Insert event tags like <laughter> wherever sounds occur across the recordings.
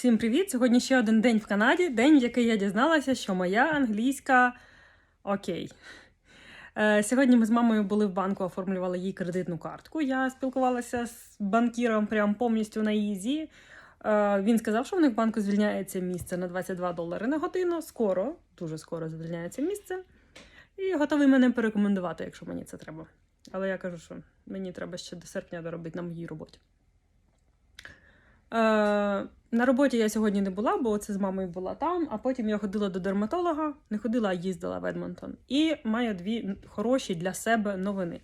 Всім привіт! Сьогодні ще один день в Канаді, день, в який я дізналася, що моя англійська окей. Е, Сьогодні ми з мамою були в банку, оформлювали їй кредитну картку. Я спілкувалася з банкіром прям повністю на ізі. Е, Він сказав, що в них в банку звільняється місце на 22 долари на годину. Скоро, дуже скоро звільняється місце. І готовий мене порекомендувати, якщо мені це треба. Але я кажу, що мені треба ще до серпня доробити на моїй роботі. Е, на роботі я сьогодні не була, бо це з мамою була там, а потім я ходила до дерматолога, не ходила, а їздила в Едмонтон. І маю дві хороші для себе новини.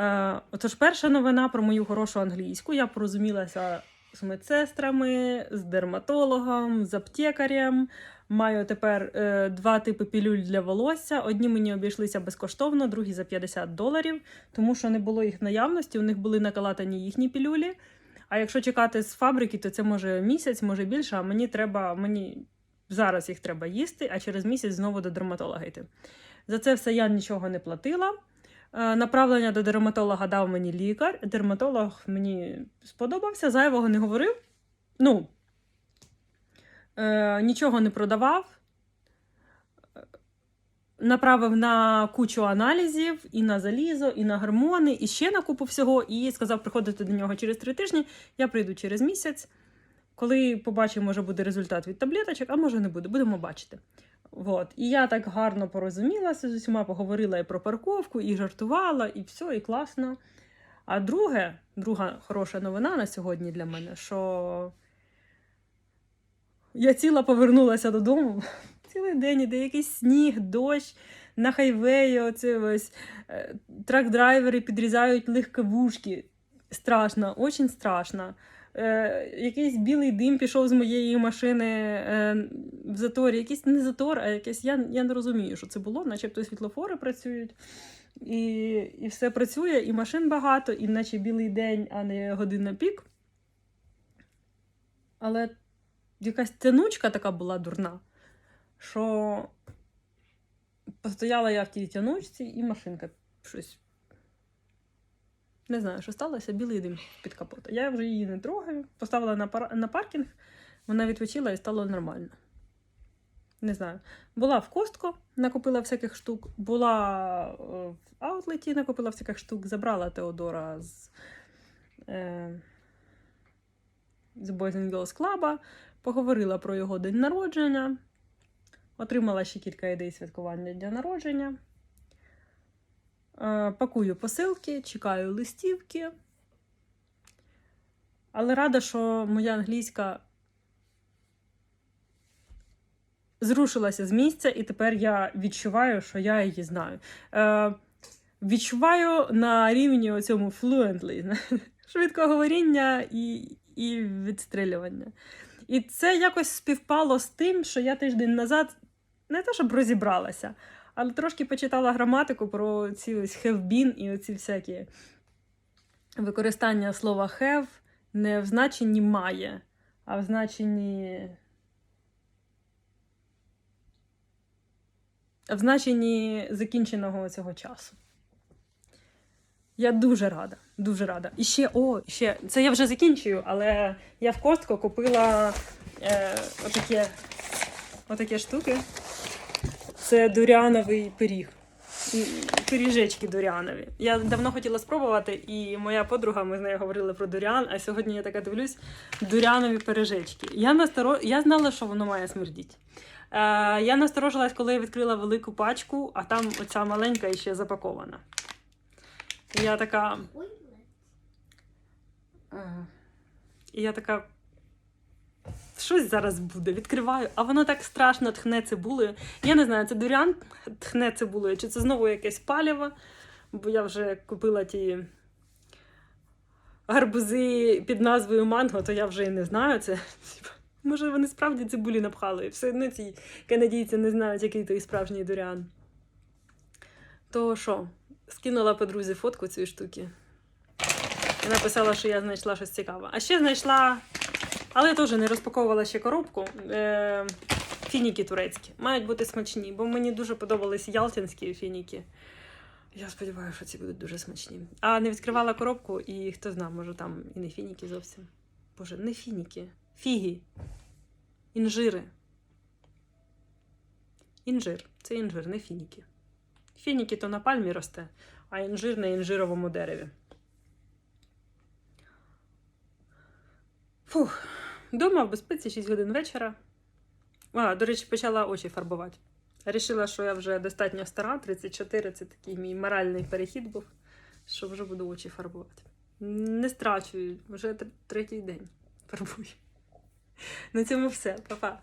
Е, отож, перша новина про мою хорошу англійську. Я порозумілася з медсестрами, з дерматологом, з аптекарем. Маю тепер е, два типи пілюль для волосся. Одні мені обійшлися безкоштовно, другі за 50 доларів, тому що не було їх наявності, у них були накалатані їхні пілюлі. А якщо чекати з фабрики, то це може місяць, може більше. А мені треба, мені зараз їх треба їсти, а через місяць знову до дерматолога йти. За це все я нічого не платила. Е, Направлення до дерматолога дав мені лікар. Дерматолог мені сподобався, зайвого не говорив. Ну, е, нічого не продавав. Направив на кучу аналізів і на залізо, і на гормони, і ще на купу всього. І сказав приходити до нього через три тижні. Я прийду через місяць. Коли побачимо, може буде результат від таблеточок, а може не буде, будемо бачити. От. І я так гарно порозумілася з усіма, поговорила і про парковку, і жартувала, і все, і класно. А друге, друга хороша новина на сьогодні для мене, що я ціла повернулася додому цілий день, іде якийсь сніг, дощ. На хайвеї оце ось е, трак-драйвери підрізають легковушки. Страшно, очень страшно. Е, якийсь білий дим пішов з моєї машини е, в заторі. Якийсь не затор, а якийсь. Я, я не розумію, що це було, начебто світлофори працюють, і, і все працює, і машин багато, і наче білий день, а не година пік. Але якась тянучка така була дурна, що постояла я в тій тянучці, і машинка щось. Не знаю, що сталося, білий дим під капотом. Я вже її не трогаю, поставила на, пар... на паркінг, вона відпочила і стало нормально. Не знаю. Була в Костко, накупила всяких штук, була е, в аутлеті, накупила всяких штук, забрала Теодора з, е, з Boys and Girls Club, поговорила про його день народження, отримала ще кілька ідей святкування дня народження. Е, Пакую посилки, чекаю листівки. Але рада, що моя англійська зрушилася з місця, і тепер я відчуваю, що я її знаю. Е, відчуваю на рівні цьому fluently, <laughs> швидкоговоріння і, і відстрілювання. І це якось співпало з тим, що я тиждень назад не те, щоб розібралася, але трошки почитала граматику про ці ось have been і оці всякі використання слова have не в значенні має, а в значенні. В значенні закінченого цього часу. Я дуже рада, дуже рада. І ще, о, ще, це я вже закінчую, але я в Костко купила е, отакі, отакі штуки. Це дуряновий пиріг. Пиріжечки дурянові. Я давно хотіла спробувати, і моя подруга, ми з нею говорили про дурян, а сьогодні я така дивлюсь: дурянові пиріжечки. Я, насторо... я знала, що воно має смердіти. Е, я насторожилась, коли я відкрила велику пачку, а там оця маленька ще запакована. І я така. І я така. Щось зараз буде, відкриваю, а воно так страшно тхне цибулею. Я не знаю, це дурян тхне цибулею, чи це знову якесь паліво, бо я вже купила ті гарбузи під назвою манго, то я вже і не знаю це. Може, вони справді цибулі напхали. Все одно ці канадійці не знають, який той справжній дурян. То що, скинула подрузі фотку цієї штуки. І написала, що я знайшла щось цікаве. А ще знайшла, але я теж не розпаковувала ще коробку. Е- Фініки турецькі. Мають бути смачні, бо мені дуже подобались ялтинські фініки. Я сподіваюся, що ці будуть дуже смачні. А не відкривала коробку, і хто знає, може там і не фініки зовсім. Боже, не фініки. Фіги. Інжири. Інжир. Це інжир, не фініки. Фініки то на пальмі росте, а інжир на інжировому дереві. Фух. Дома в безпеці 6 годин вечора. А, до речі, почала очі фарбувати. Рішила, що я вже достатньо стара, 34 це такий мій моральний перехід був, що вже буду очі фарбувати. Не страчую, вже третій день фарбую. На цьому все, Па-па.